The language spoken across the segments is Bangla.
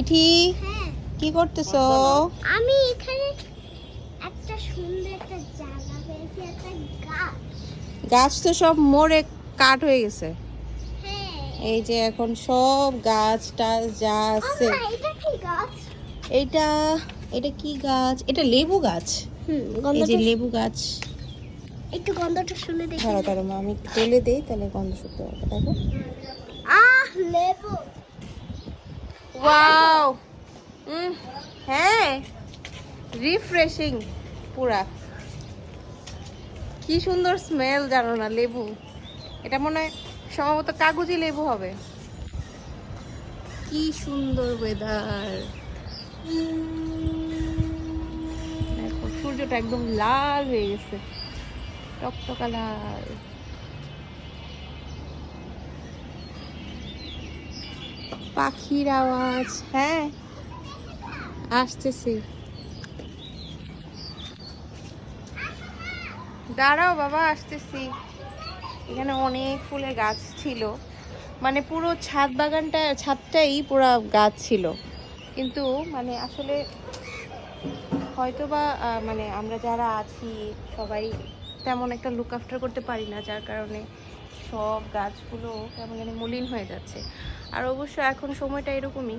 মিঠি কি করতেছো? আমি এখানে একটা সুন্দর একটা জায়গা পেয়েছি একটা গাছ। গাছ তো সব মরে কাঠ হয়ে গেছে। হ্যাঁ। এই যে এখন সব গাছ টাছ যা আছে। এটা কি গাছ? এটা কি গাছ? এটা লেবু গাছ। হুম এই যে লেবু গাছ। একটু গন্ধটা শুনে দেখি ধরো ধরো আমি তেলে দেই তাহলে গন্ধ শুকতে পারবে দেখো। আহ লেবু। ওয়াও হ্যাঁ রিফ্রেশিং পুরা কি সুন্দর স্মেল জানো না, লেবু। এটা মনে হয় সম্ভবত কাগজি লেবু হবে। কি সুন্দর ওয়েদার সূর্যটা একদম লাল হয়ে গেছে। টকটকা লাল পাখির আওয়াজ হ্যাঁ আসতেছি। দাঁড়াও বাবা, আসতেছি। এখানে অনেক ফুলের গাছ ছিল। মানে পুরো ছাদ বাগানটা, ছাদটাই পুরো গাছ ছিল। কিন্তু মানে আসলে হয়তো বা মানে আমরা যারা আছি, সবাই তেমন একটা লুক আফটার করতে পারি না, যার কারণে সব গাছগুলো কেমন জানি মলিন হয়ে যাচ্ছে। আর অবশ্য এখন সময়টা এরকমই,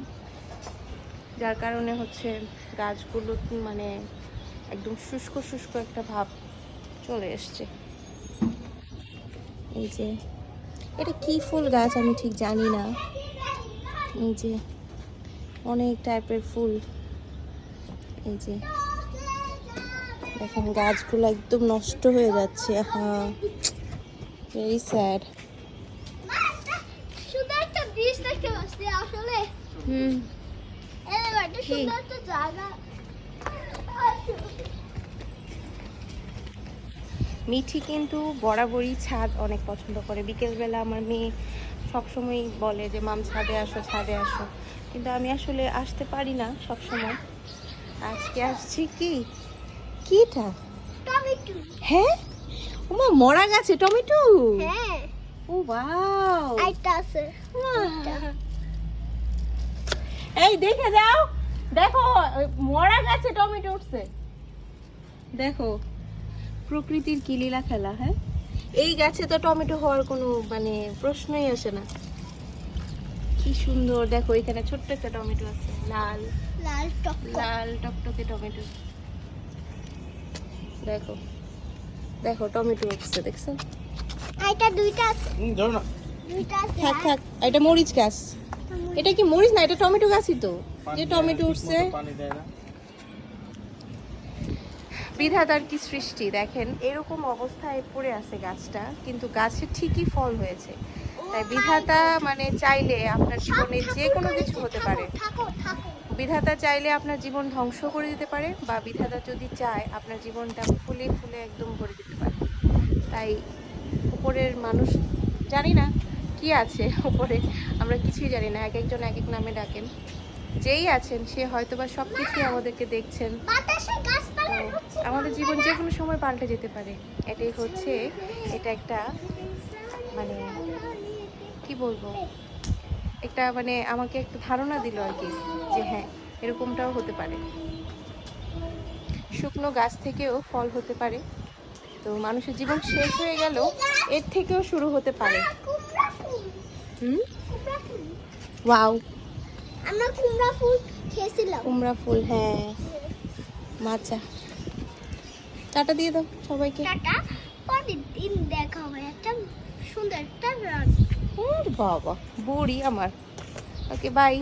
যার কারণে হচ্ছে গাছগুলো মানে একদম শুষ্ক শুষ্ক একটা ভাব চলে এসছে। এই যে, এটা কি ফুল গাছ আমি ঠিক জানি না। এই যে, অনেক টাইপের ফুল। এই যে, দেখেন গাছগুলো একদম নষ্ট হয়ে যাচ্ছে হ্যাঁ ভেরি স্যাড শুধু একটা বীজ দেখতে পাচ্ছি আসলে। হুম। এই একটা কি? সুন্দর একটা জায়গা। মিঠি কিন্তু বরাবরই ছাদ অনেক পছন্দ করে। বিকেলবেলা আমার মেয়ে সবসময় বলে যে মাম ছাদে আসো ছাদে আসো। কিন্তু আমি আসলে আসতে পারি না সবসময়। আজকে আসছি কি? কিটা? হ্যাঁ? ওমা মরা গেছে টমেটো? হ্যাঁ। ও ওয়াও। একটা আছে। এই দেখে যাও। দেখো মরা গাছে টমেটো উঠছে। দেখো প্রকৃতির কি লীলা খেলা হ্যাঁ? এই গাছে তো টমেটো হওয়ার কোনো মানে প্রশ্নই আসে না। কি সুন্দর দেখো এখানে ছোট্ট একটা টমেটো আছে লাল। লাল টক লাল টকটকে টমেটো। দেখো। দেখো টমেটো উঠছে দেখছ? এটা দুইটা আছে। ধরো না। দুইটা আছে থাক থাক এটা মরিচ গাছ। এটা কি মরিচ না? এটা টমেটো গাছই তো। যে টমেটো উঠছে। পানি দেয় না। বিধাতার কি সৃষ্টি? দেখেন এরকম অবস্থায় পড়ে আছে গাছটা কিন্তু গাছে ঠিকই ফল হয়েছে। তাই বিধাতা মানে চাইলে আপনার জীবনে যে কোনো কিছু হতে পারে। থাকো থাকো বিধাতা চাইলে আপনার জীবন ধ্বংস করে দিতে পারে বা বিধাতা যদি চায় আপনার জীবনটা ফুলে ফুলে একদম ভরে দিতে পারে। তাই উপরের মানুষ জানি না কি আছে উপরে আমরা কিছুই জানি না এক একজন এক এক নামে ডাকেন। যেই আছেন সে হয়তো বা সব কিছুই আমাদেরকে দেখছেন আমাদের জীবন যে কোনো সময় পাল্টে যেতে পারে। এটাই হচ্ছে এটা একটা মানে কি বলব? একটা মানে আমাকে একটা ধারণা দিল আর কি যে হ্যাঁ এরকমটাও হতে পারে। শুকনো গাছ থেকেও ফল হতে পারে। তো মানুষের জীবন শেষ হয়ে গেল এর থেকেও শুরু হতে পারে। হুম? ওয়াও। আমরা কুমড়া ফুল খেয়েছিলাম। কুমড়া ফুল হ্যাঁ। মাচা। টাটা দিয়ে দাও সবাইকে। টাটা। পরের দিন দেখা হবে। একটা সুন্দর একটা বাবা বুড়ি আমার। Okay bye